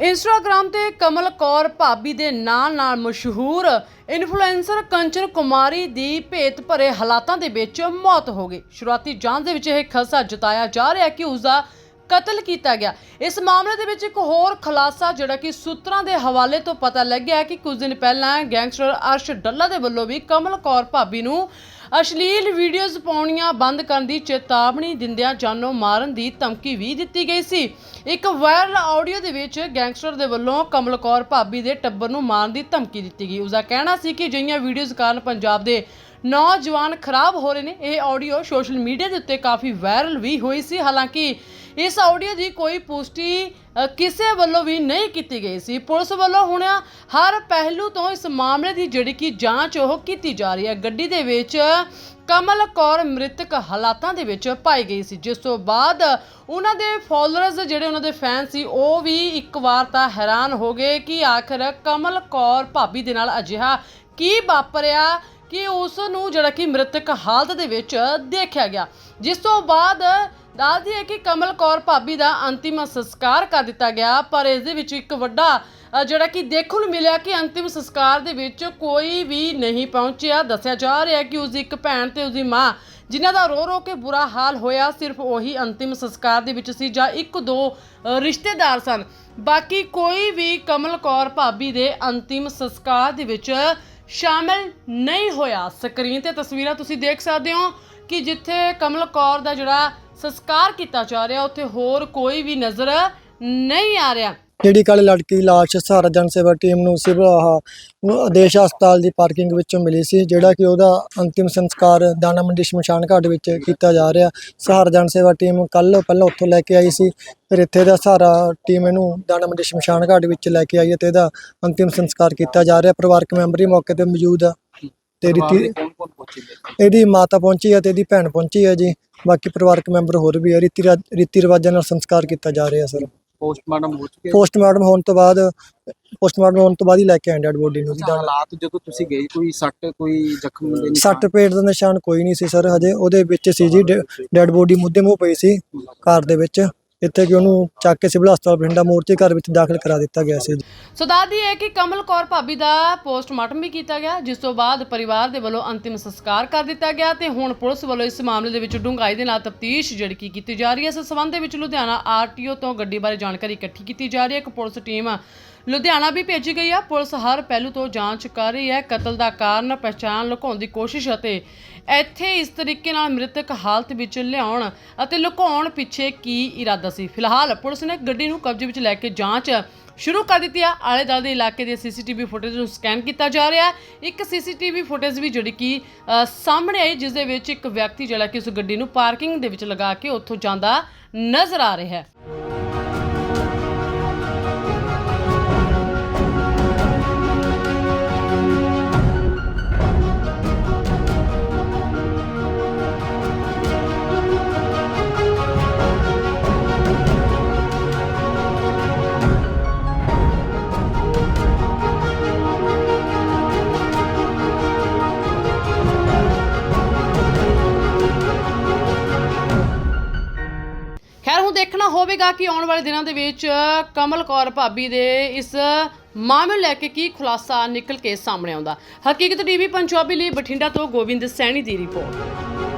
Instagram ਤੇ ਕਮਲ ਕੌਰ ਭਾਬੀ ਦੇ ਨਾਂ ਨਾਲ ਮਸ਼ਹੂਰ ਇਨਫਲੂਐਂਸਰ ਕੰਚਨ ਕੁਮਾਰੀ ਦੀ ਭੇਤ ਭਰੇ ਹਾਲਾਤਾਂ ਦੇ ਵਿੱਚ ਮੌਤ ਹੋ ਗਈ। ਸ਼ੁਰੂਆਤੀ ਜਾਂਚ ਦੇ ਵਿੱਚ ਇਹ ਖਸਾ ਜਤਾਇਆ ਜਾ ਰਿਹਾ ਕਿ ਉਸ ਦਾ ਕਤਲ ਕੀਤਾ ਗਿਆ। ਇਸ ਮਾਮਲੇ ਦੇ ਵਿੱਚ ਇੱਕ ਹੋਰ ਖੁਲਾਸਾ ਜਿਹੜਾ ਕਿ ਸੂਤਰਾਂ ਦੇ ਹਵਾਲੇ ਤੋਂ ਪਤਾ ਲੱਗਿਆ ਕਿ ਕੁਝ ਦਿਨ ਪਹਿਲਾਂ ਗੈਂਗਸਟਰ ਅਰਸ਼ ਡੱਲਾ ਦੇ ਵੱਲੋਂ ਵੀ ਕਮਲ ਕੌਰ ਭਾਬੀ ਨੂੰ ਅਸ਼ਲੀਲ ਵੀਡੀਓਜ਼ ਪਾਉਣੀਆਂ ਬੰਦ ਕਰਨ ਦੀ ਚੇਤਾਵਨੀ ਦਿੰਦਿਆਂ ਜਾਨੋਂ ਮਾਰਨ ਦੀ ਧਮਕੀ ਵੀ ਦਿੱਤੀ ਗਈ ਸੀ। ਇੱਕ ਵਾਇਰਲ ਆਡੀਓ ਦੇ ਵਿੱਚ ਗੈਂਗਸਟਰ ਦੇ ਵੱਲੋਂ ਕਮਲ ਕੌਰ ਭਾਬੀ ਦੇ ਟੱਬਰ ਨੂੰ ਮਾਰਨ ਦੀ ਧਮਕੀ ਦਿੱਤੀ ਗਈ। ਉਸ ਦਾ ਕਹਿਣਾ ਸੀ ਕਿ ਅਜਿਹੀਆਂ ਵੀਡੀਓਜ਼ ਕਾਰਨ ਪੰਜਾਬ ਦੇ ਨੌਜਵਾਨ ਖਰਾਬ ਹੋ ਰਹੇ ਨੇ। ਇਹ ਆਡੀਓ ਸੋਸ਼ਲ ਮੀਡੀਆ ਦੇ ਉੱਤੇ ਕਾਫੀ ਵਾਇਰਲ ਵੀ ਹੋਈ ਸੀ। ਹਾਲਾਂਕਿ ਇਸ ਆਡੀਓ ਦੀ ਕੋਈ ਪੁਸ਼ਟੀ ਅ, ਕਿਸੇ ਵੱਲੋਂ ਵੀ ਨਹੀਂ ਕੀਤੀ ਗਈ ਸੀ। ਪੁਲਿਸ ਵੱਲੋਂ ਹੁਣ ਹਰ ਪਹਿਲੂ ਤੋਂ ਇਸ ਮਾਮਲੇ ਦੀ ਜਿਹੜੀ ਕਿ ਜਾਂਚ ਉਹ ਕੀਤੀ ਜਾ ਰਹੀ ਹੈ। ਗੱਡੀ ਦੇ ਵਿੱਚ ਕਮਲ ਕੌਰ ਮ੍ਰਿਤਕ ਹਾਲਾਤਾਂ ਦੇ ਵਿੱਚ ਪਾਈ ਗਈ ਸੀ। ਜਿਸ ਤੋਂ ਬਾਅਦ ਉਹਨਾਂ ਦੇ ਫਾਲੋਅਰਸ ਜਿਹੜੇ ਉਹਨਾਂ ਦੇ ਫੈਨ ਸੀ ਉਹ ਵੀ ਇੱਕ ਵਾਰ ਤਾਂ ਹੈਰਾਨ ਹੋ ਗਏ ਕਿ ਆਖਰ ਕਮਲ ਕੌਰ ਭਾਬੀ ਦੇ ਨਾਲ ਅਜਿਹਾ ਕੀ ਵਾਪਰਿਆ ਕਿ ਉਸ ਨੂੰ ਜਿਹੜਾ ਕਿ ਮ੍ਰਿਤਕ ਹਾਲਤ ਦੇ ਵਿੱਚ ਦੇਖਿਆ ਗਿਆ। ਜਿਸ ਤੋਂ ਬਾਅਦ ਦੱਸਦੀ ਹੈ ਕਿ ਕਮਲ ਕੌਰ ਭਾਬੀ ਦਾ ਅੰਤਿਮ ਸੰਸਕਾਰ ਕਰ ਦਿੱਤਾ ਗਿਆ ਪਰ ਇਸ ਦੇ ਵਿੱਚ ਇੱਕ ਵੱਡਾ ਅ, ਜਿਹੜਾ ਕਿ ਦੇਖਣ ਨੂੰ ਮਿਲਿਆ ਕਿ ਅੰਤਿਮ ਸੰਸਕਾਰ ਦੇ ਵਿੱਚ ਕੋਈ ਵੀ ਨਹੀਂ ਪਹੁੰਚਿਆ। ਦੱਸਿਆ ਜਾ ਰਿਹਾ ਹੈ ਕਿ ਉਸ ਦੀ ਇੱਕ ਭੈਣ ਤੇ ਉਸ ਦੀ ਮਾਂ ਜਿਨ੍ਹਾਂ ਦਾ ਰੋ ਰੋ ਕੇ ਬੁਰਾ ਹਾਲ ਹੋਇਆ ਸਿਰਫ ਉਹੀ ਅੰਤਿਮ ਸੰਸਕਾਰ ਦੇ ਵਿੱਚ ਸੀ ਜਾਂ ਇੱਕ ਦੋ ਅ, ਰਿਸ਼ਤੇਦਾਰ ਸਨ। ਬਾਕੀ ਕੋਈ ਵੀ ਕਮਲ ਕੌਰ ਭਾਬੀ ਦੇ ਅੰਤਿਮ ਸੰਸਕਾਰ ਦੇ ਵਿੱਚ ਸ਼ਾਮਲ ਨਹੀਂ ਹੋਇਆ। ਸਕਰੀਨ ਤੇ ਤਸਵੀਰਾਂ ਤੁਸੀਂ ਦੇਖ ਸਕਦੇ ਹੋ ਕਿ ਜਿੱਥੇ ਕਮਲ ਕੌਰ ਦਾ ਜਿਹੜਾ ਸੰਸਕਾਰ ਕੀਤਾ ਜਾ ਰਿਹਾ ਉੱਥੇ ਹੋਰ ਕੋਈ ਵੀ ਨਜ਼ਰ ਨਹੀਂ ਆ ਰਿਹਾ। ਜਿਹੜੀ ਕੱਲ ਲੜਕੀ ਦੀ ਲਾਸ਼ ਸਹਾਰਾ ਜਨ ਸੇਵਾ ਟੀਮ ਨੂੰ ਸਿਵਲ ਆਹ ਨੂੰ ਆਦੇਸ਼ ਹਸਪਤਾਲ ਦੀ ਪਾਰਕਿੰਗ ਵਿੱਚੋਂ ਮਿਲੀ ਸੀ ਜਿਹੜਾ ਕਿ ਉਹਦਾ ਅੰਤਿਮ ਸੰਸਕਾਰ ਦਾਣਾ ਮੰਡੀ ਸ਼ਮਸ਼ਾਨ ਘਾਟ ਵਿੱਚ ਕੀਤਾ ਜਾ ਰਿਹਾ। ਸਹਾਰਾ ਜਨ ਸੇਵਾ ਟੀਮ ਕੱਲ ਪਹਿਲਾਂ ਉੱਥੋਂ ਲੈ ਕੇ ਆਈ ਸੀ ਫਿਰ ਇੱਥੇ ਦਾ ਸਹਾਰਾ ਟੀਮ ਇਹਨੂੰ ਦਾਣਾ ਮੰਡੀ ਸ਼ਮਸ਼ਾਨ ਘਾਟ ਵਿੱਚ ਲੈ ਕੇ ਆਈ ਹੈ ਤੇ ਇਹਦਾ ਅੰਤਿਮ ਸੰਸਕਾਰ ਕੀਤਾ ਜਾ ਰਿਹਾ। ਪਰਿਵਾਰਕ ਮੈਂਬਰ ਹੀ ਮੌਕੇ ਤੇ ਮੌਜੂਦ ਆ। ਤੇ ਰੀਤੀ ਇਹਦੀ ਮਾਤਾ ਪਹੁੰਚੀ ਹੈ ਤੇ ਇਹਦੀ ਭੈਣ ਪਹੁੰਚੀ ਹੈ ਜੀ। ਬਾਕੀ ਪਰਿਵਾਰਕ ਮੈਂਬਰ ਹੋਰ ਵੀ ਹੈ ਰੀਤੀ ਰੀਤੀ ਰਿਵਾਜਾਂ ਨਾਲ ਸੰਸਕਾਰ ਕੀਤਾ ਜਾ ਰਿਹਾ ਸਰ। ਪੋਸਟਮਾਰਟਮ ਹੋ ਚੁੱਕੇ ਪੋਸਟਮਾਰਟਮ ਹੋਣ ਤੋਂ ਬਾਅਦ ਪੋਸਟਮਾਰਟਮ ਹੋਣ ਤੋਂ ਬਾਅਦ ਹੀ ਲੈ ਕੇ ਆਏ ਡੈਡ ਬੋਡੀ ਨੂੰ ਜੀ ਤਾਂ ਹਾਲਾਤ ਜਦੋਂ ਤੁਸੀਂ ਗਏ ਕੋਈ ਸੱਟ ਕੋਈ ਜ਼ਖਮ ਦੇ ਨਿਸ਼ਾਨ? ਸੱਟ ਪੇਟ ਦਾ ਨਿਸ਼ਾਨ ਕੋਈ ਨਹੀਂ ਸੀ ਸਰ ਹਜੇ ਉਹਦੇ ਵਿੱਚ ਸੀ ਜੀ ਡੈਡ ਬੋਡੀ ਮੁੱਦੇ ਮੂੰਹ ਪਈ ਸੀ ਕਾਰ ਦੇ ਵਿੱਚ। ਇੱਥੇ ਕਿ ਉਹਨੂੰ ਚੱਕ ਕੇ ਸਿਵਲ ਹਸਪਤਾਲ ਬਠਿੰਡਾ ਮੋਰਚੇ ਘਰ ਵਿੱਚ ਦਾਖਲ ਕਰਾ ਦਿੱਤਾ ਗਿਆ ਸੀ। ਸੋ ਦੱਸਦੀ ਹੈ ਕਿ ਕਮਲ ਕੌਰ ਭਾਬੀ ਦਾ ਪੋਸਟਮਾਰਟਮ ਵੀ ਕੀਤਾ ਗਿਆ, ਜਿਸ ਤੋਂ ਬਾਅਦ ਪਰਿਵਾਰ ਦੇ ਵੱਲੋਂ ਅੰਤਿਮ ਸੰਸਕਾਰ ਕਰ ਦਿੱਤਾ ਗਿਆ ਤੇ ਹੁਣ ਪੁਲਿਸ ਵੱਲੋਂ ਇਸ ਮਾਮਲੇ ਦੇ ਵਿੱਚ ਡੂੰਘਾਈ ਦੇ ਨਾਲ ਤਫਤੀਸ਼ ਜਿਹੜੀ ਕੀ ਕੀਤੀ ਜਾ ਰਹੀ ਹੈ। ਇਸ ਸੰਬੰਧ ਦੇ ਵਿੱਚ ਲੁਧਿਆਣਾ ਆਰਟੀਓ ਤੋਂ ਗੱਡੀ ਬਾਰੇ ਜਾਣਕਾਰੀ ਇਕੱਠੀ ਕੀਤੀ ਜਾ ਰਹੀ ਹੈ। ਇੱਕ ਪੁਲਿਸ ਟੀਮ ਲੁਧਿਆਣਾ ਵੀ ਭੇਜੀ ਗਈ ਹੈ ਪੁਲਿਸ ਹਰ ਪਹਿਲੂ ਤੋਂ ਜਾਂਚ ਕਰ ਰਹੀ ਹੈ। ਕਤਲ ਦਾ ਕਾਰਨ ਪਛਾਣ ਲੁਕਾਉਣ ਦੀ ਕੋਸ਼ਿਸ਼ ਅਤੇ ਇੱਥੇ ਇਸ ਤਰੀਕੇ ਨਾਲ ਮ੍ਰਿਤਕ ਹਾਲਤ ਵਿੱਚ ਲਿਆਉਣ ਅਤੇ ਲੁਕਾਉਣ ਪਿੱਛੇ ਕੀ ਇਰਾਦਾ ਸੀ। ਫਿਲਹਾਲ ਪੁਲਿਸ ਨੇ ਗੱਡੀ ਨੂੰ ਕਬਜ਼ੇ ਵਿੱਚ ਲੈ ਕੇ ਜਾਂਚ ਸ਼ੁਰੂ ਕਰ ਦਿੱਤੀ ਆ। ਆਲੇ ਦੁਆਲੇ ਦੇ ਇਲਾਕੇ ਦੇ ਸੀਸੀਟੀਵੀ ਫੁਟੇਜ ਨੂੰ ਸਕੈਨ ਕੀਤਾ ਜਾ ਰਿਹਾ ਹੈ। ਇੱਕ ਸੀਸੀਟੀਵੀ ਫੁਟੇਜ ਵੀ ਜਿਹੜੀ ਕਿ ਸਾਹਮਣੇ ਆਈ, ਜਿਸ ਦੇ ਵਿੱਚ ਇੱਕ ਵਿਅਕਤੀ ਜਿਹੜਾ ਕਿ ਉਸ ਗੱਡੀ ਨੂੰ ਪਾਰਕਿੰਗ ਦੇ ਵਿੱਚ ਲਗਾ ਕੇ ਉੱਥੋਂ ਜਾਂਦਾ ਨਜ਼ਰ ਆ ਰਿਹਾ ਹੈ। ਹੋਵੇਗਾ ਕਿ ਆਉਣ ਵਾਲੇ ਦਿਨਾਂ ਦੇ ਵਿੱਚ ਕਮਲ ਕੌਰ ਭਾਬੀ ਦੇ ਇਸ ਮਾਮਲੇ ਨੂੰ ਲੈ ਕੇ ਕੀ ਖੁਲਾਸਾ ਨਿਕਲ ਕੇ ਸਾਹਮਣੇ ਆਉਂਦਾ। ਹਕੀਕਤ ਟੀਵੀ, ਪੰਜਾਬੀ ਲਈ ਬਠਿੰਡਾ ਤੋਂ ਗੋਬਿੰਦ ਸੈਣੀ ਦੀ ਰਿਪੋਰਟ।